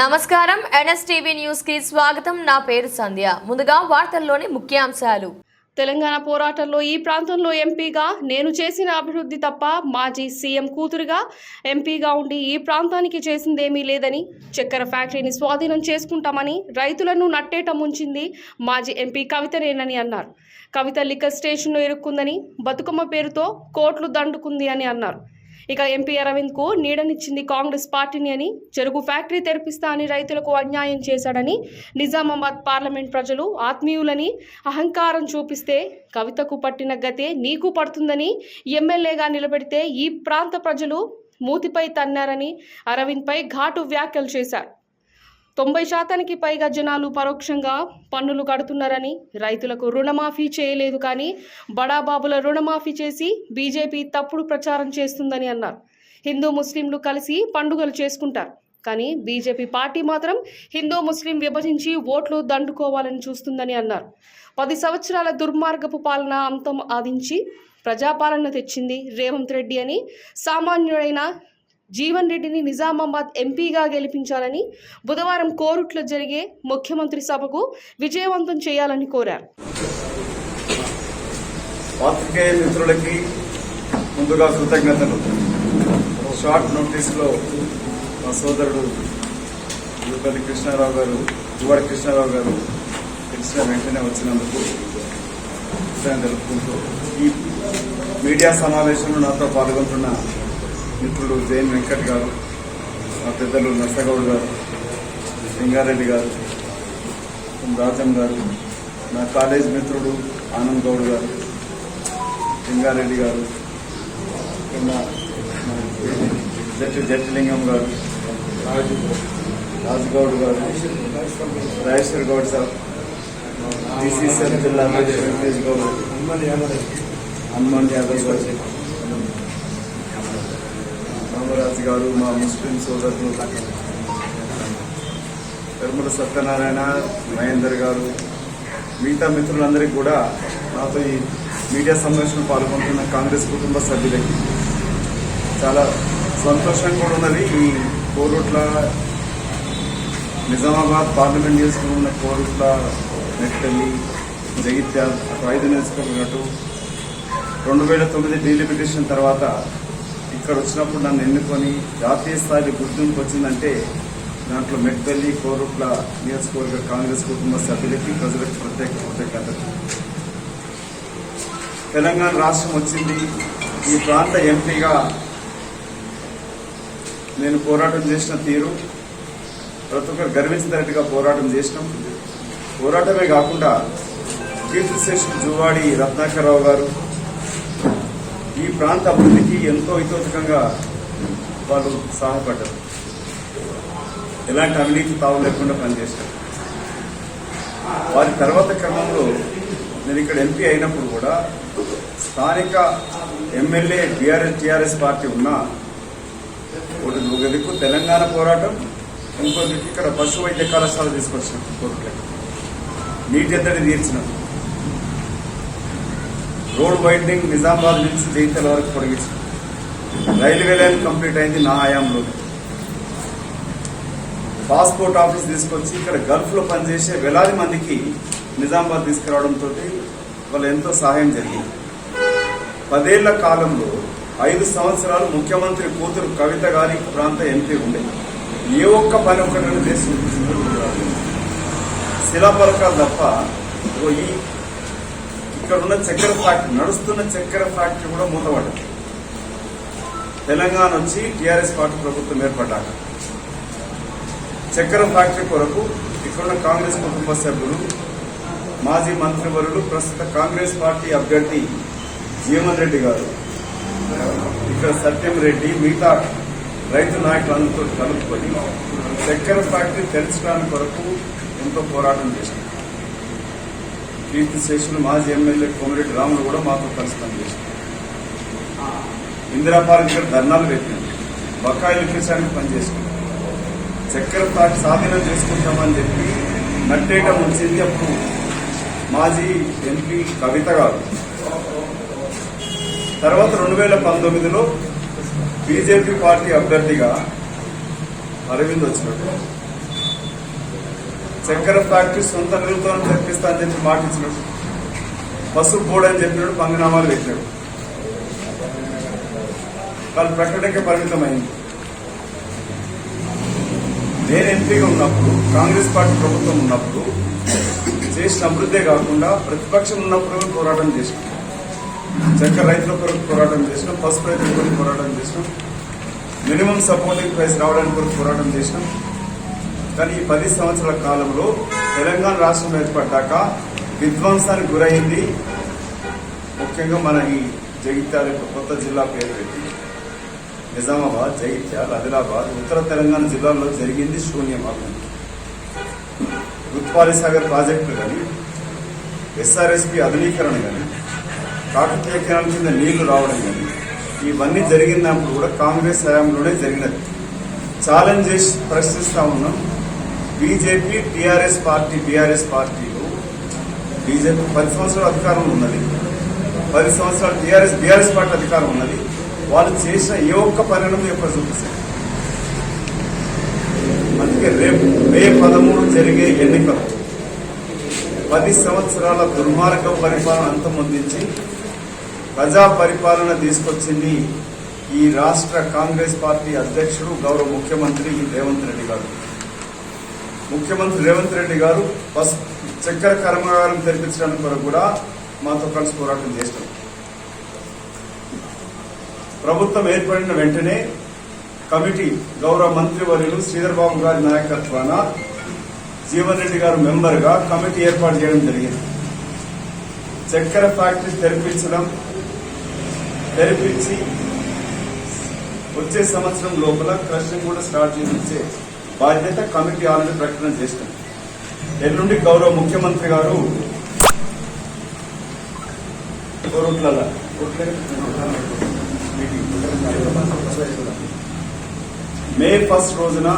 నమస్కారం. ఎన్ఎస్టీవీ న్యూస్కి స్వాగతం. నా పేరు సంధ్య. ముందుగా వార్తల్లోని ముఖ్యాంశాలు. తెలంగాణ పోరాటంలో ఈ ప్రాంతంలో ఎంపీగా నేను చేసిన అభివృద్ధి తప్ప మాజీ సీఎం కూతురుగా ఎంపీగా ఉండి ఈ ప్రాంతానికి చేసిందేమీ లేదని చక్కెర ఫ్యాక్టరీని స్వాధీనం చేసుకుంటామని రైతులను నట్టేట ముంచింది మాజీ ఎంపీ కవితనేనని అన్నారు. కవిత లిక్కర్ స్టేషన్ను ఇరుక్కుందని బతుకమ్మ పేరుతో కోట్లు దండుకుంది అని అన్నారు. ఇక ఎంపీ అరవింద్కు నీడనిచ్చింది కాంగ్రెస్ పార్టీని అని చెరుకు ఫ్యాక్టరీ తెరిపిస్తా అని రైతులకు అన్యాయం చేశాడని నిజామాబాద్ పార్లమెంట్ ప్రజలు ఆత్మీయులని అహంకారం చూపిస్తే కవితకు పట్టిన గతే నీకు పడుతుందని ఎమ్మెల్యేగా నిలబెడితే ఈ ప్రాంత ప్రజలు మూతిపై తన్నారని అరవింద్పై ఘాటు వ్యాఖ్యలు చేశారు. తొంభై శాతానికి పైగా జనాలు పరోక్షంగా పన్నులు కడుతున్నారని రైతులకు రుణమాఫీ చేయలేదు కానీ బడాబాబుల రుణమాఫీ చేసి బీజేపీ తప్పుడు ప్రచారం చేస్తుందని అన్నారు. హిందూ ముస్లింలు కలిసి పండుగలు చేసుకుంటారు. కానీ బీజేపీ పార్టీ మాత్రం హిందూ ముస్లిం విభజించి ఓట్లు దండుకోవాలని చూస్తుందని అన్నారు. పది సంవత్సరాల దుర్మార్గపు పాలన అంతం ఆదించి ప్రజాపాలన తెచ్చింది రేవంత్ రెడ్డి అని సామాన్యుడైన జీవన్ రెడ్డిని నిజామాబాద్ ఎంపీగా గెలిపించాలని బుధవారం కోరుట్లో జరిగే ముఖ్యమంత్రి సభకు విజయవంతం చేయాలని కోరారు. పాత్రికేయ మిత్రులకి ముందుగా కృతజ్ఞతలు. షార్ట్ నోటీస్లో మా సోదరుడు యువపల్లి కృష్ణారావు గారు యువడి కృష్ణారావు గారు తెలిసిన వెంటనే వచ్చినందుకు తెలుపుకుంటూ ఈ మీడియా సమావేశంలో నాతో పాల్గొంటున్న మిత్రుడు జైన్ వెంకట్ గారు మా పెద్దలు నర్సగౌడ్ గారు సింగారెడ్డి గారు రాజం గారు నా కాలేజ్ మిత్రుడు ఆనంద్ గౌడ్ గారు సింగారెడ్డి గారు ఉన్న జట్టి జట్టిలింగం గారు రాజుగౌడ్ గారు రాజేశ్వర్ గౌడ్ సార్ డిసిసిఎల్ జిల్లా అధ్యక్షుడు వెంకటేష్ గౌడ్ హనుమాన్ యాదవ్ గారు గారు మా ముస్లిం సోదరులు తిరుమల సత్యనారాయణ మహేందర్ గారు మిగతా మిత్రులందరికీ కూడా నాతో ఈ మీడియా సమావేశంలో పాల్గొంటున్న కాంగ్రెస్ కుటుంబ సభ్యులకి చాలా సంతోషంగా కూడా ఉన్నది. ఈ కోరుట్ల నిజామాబాద్ పార్లమెంట్ నియోజకవర్గం ఉన్న కోరుట్ల నెట్టెల్లి జగిత్యాల్ అటు ఐదు నియోజకవర్గం రెండు వేల తొమ్మిది డీలిమిటేషన్ తర్వాత ఇక్కడ వచ్చినప్పుడు నన్ను ఎన్నుకొని జాతీయ స్థాయిలో గుర్తింపు వచ్చిందంటే దాంట్లో మెట్పల్లి కోరుట్ల నియోజకవర్గ కాంగ్రెస్ కుటుంబ సభ్యులకి ప్రజలకు ప్రత్యేక కృతజ్ఞతలు. తెలంగాణ రాష్ట్రం వచ్చింది. ఈ ప్రాంత ఎంపీగా నేను పోరాటం చేసిన తీరు ప్రతి ఒక్కరు గర్వించినట్టుగా పోరాటం చేసినాం. పోరాటమే కాకుండా కీర్తి శేషులు జువాడి రత్నాకరరావు గారు ఈ ప్రాంత అభివృద్ధికి ఎంతో హితోచకంగా వాళ్ళు సహాయపడ్డారు. ఎలాంటి అవినీతి తావు లేకుండా పనిచేశారు. వారి తర్వాత క్రమంలో నేను ఇక్కడ ఎంపీ అయినప్పుడు కూడా స్థానిక ఎమ్మెల్యే బీఆర్ఎస్ టీఆర్ఎస్ పార్టీ ఉన్నా ఒకటి ఒక దిక్కు తెలంగాణ పోరాటం ఇంకో దిక్కు ఇక్కడ పశు వైద్య కళాశాల తీసుకొచ్చినాం కోరుట్లకి నీటి ఎద్దడి తీర్చినాం రోడ్ వైండింగ్ నిజామాబాద్ నుంచి జైతల వరకు పొడిగించాం రైల్వే లైన్ కంప్లీట్ అయింది నా హయాంలో. పాస్పోర్ట్ ఆఫీస్ తీసుకొచ్చి ఇక్కడ గల్ఫ్లో పనిచేసే వేలాది మందికి నిజామాబాద్ తీసుకురావడంతో వాళ్ళు ఎంతో సహాయం జరిగింది. పదేళ్ళ కాలంలో ఐదు సంవత్సరాలు ముఖ్యమంత్రి కూతురు కవిత గారి ప్రాంత ఎంపీ ఉండే. ఏ ఒక్క పని ఒక్కటని చేసి శిలాపలకాలు తప్ప ఈ ఇక్కడ ఉన్న చక్కెర ఫ్యాక్టరీ నడుస్తున్న చక్కెర ఫ్యాక్టరీ కూడా మూతపడ్డది. తెలంగాణ వచ్చి టీఆర్ఎస్ పార్టీ ప్రభుత్వం ఏర్పడ్డాక. చక్కెర ఫ్యాక్టరీ కొరకు ఇక్కడున్న కాంగ్రెస్ కుటుంబ సభ్యులు మాజీ మంత్రివర్యులు ప్రస్తుత కాంగ్రెస్ పార్టీ అభ్యర్థి జీవన్ రెడ్డి గారు ఇక్కడ సత్యం రెడ్డి మిగతా రైతు నాయకులందరితో కలుపుకొని చక్కెర ఫ్యాక్టరీ తెరచడానికి కొరకు ఎంతో పోరాటం చేసింది కీర్తి శేషులు మాజీ ఎమ్మెల్యే కోమిరెడ్డి రాములు కూడా మాతో కలిసి పనిచేశారు. ఇందిరా పార్క్ దగ్గర ధర్నాలు పెట్టినాం బకాయిలు ఇప్పించడానికి పనిచేసాం చక్కెర ఫ్యాక్టరీ స్వాధీనం చేసుకుంటామని చెప్పి నట్టేట ముంచింది అప్పుడు మాజీ ఎంపీ కవిత గారు. తర్వాత రెండు వేల పంతొమ్మిదిలో బీజేపీ పార్టీ అభ్యర్థిగా అరవింద్ వచ్చినట్టు. చక్కెర ఫ్యాక్టరీ సొంత నిధులతో తెప్పిస్తా అని చెప్పి మాట ఇచ్చినాడు పసుపు బోర్డు అని చెప్పినాడు పంగనామాలు పెట్టినాడు వాళ్ళు ప్రకటనకే పరిమితమైంది. నేను ఎంపీగా ఉన్నప్పుడు కాంగ్రెస్ పార్టీ ప్రభుత్వం ఉన్నప్పుడు చేసిన అభివృద్ధే కాకుండా ప్రతిపక్షం ఉన్నప్పుడు పోరాటం చేసినాం. చక్కెర రైతుల కొరకు పోరాటం చేసినాం పసుపు రైతుల కొరకు పోరాటం చేసినాం మినిమం సపోర్టింగ్ ప్రైస్ రావడానికి కొరకు పోరాటం చేసినాం. కానీ ఈ పది సంవత్సరాల కాలంలో తెలంగాణ రాష్ట్రం ఏర్పడ్డాక విధ్వంసానికి గురైంది. ముఖ్యంగా మన ఈ జగిత్యాల కొత్త జిల్లా పేరు పెట్టి నిజామాబాద్ జగిత్యాల ఆదిలాబాద్ ఉత్తర తెలంగాణ జిల్లాల్లో జరిగింది శూన్యమాగం గుత్పాలి సాగర్ ప్రాజెక్టులు కానీ ఎస్ఆర్ఎస్పి ఆధునీకరణ కానీ కాకతీయ కెనాల్ కింద నీళ్ళు రావడం కానీ ఇవన్నీ జరిగినప్పుడు కూడా కాంగ్రెస్ హయాంలోనే జరిగినది. ఛాలెంజ్ చేసి ప్రశ్నిస్తా ఉన్నాం. బీజేపీ టీఆర్ఎస్ పార్టీ బీఆర్ఎస్ పార్టీలు బీజేపీ పది సంవత్సరాల అధికారం ఉన్నది. పది సంవత్సరాలు టీఆర్ఎస్ బీఆర్ఎస్ పార్టీ అధికారం ఉన్నది. వాళ్ళు చేసిన ఏ ఒక్క పరిణామం ఎప్పుడు చూపిస్తారు అందుకే రేపు మే పదమూడు జరిగే ఎన్నికలు పది సంవత్సరాల దుర్మార్గ పరిపాలన అంతమొందించి ప్రజా పరిపాలన తీసుకొచ్చింది ఈ రాష్ట్ర కాంగ్రెస్ పార్టీ అధ్యక్షుడు గౌరవ ముఖ్యమంత్రి రేవంత్ రెడ్డి గారు. ముఖ్యమంత్రి రేవంత్ రెడ్డి గారు బస్ చక్కెర కర్మాగారం తెరిపించడానికి కొరకు కూడా మాతో కలిసి పోరాటం చేశారు. ప్రభుత్వం ఏర్పడిన వెంటనే కమిటీ గౌరవ మంత్రి వర్యులు శ్రీధర్ బాబు గారి నాయకత్వాన జీవన్ రెడ్డి గారు మెంబర్గా కమిటీ ఏర్పాటు చేయడం జరిగింది. చక్కెర ఫ్యాక్టరీ తెరిపించడం తెరిపించి వచ్చే సంవత్సరం లోపల క్రషింగ్ కూడా స్టార్ట్ చేయించే బాధ్యత కమిటీ ఆల్రెడీ ప్రకటన చేస్తాం ఎల్లుండి గౌరవ ముఖ్యమంత్రి గారు మే ఫస్ట్ రోజున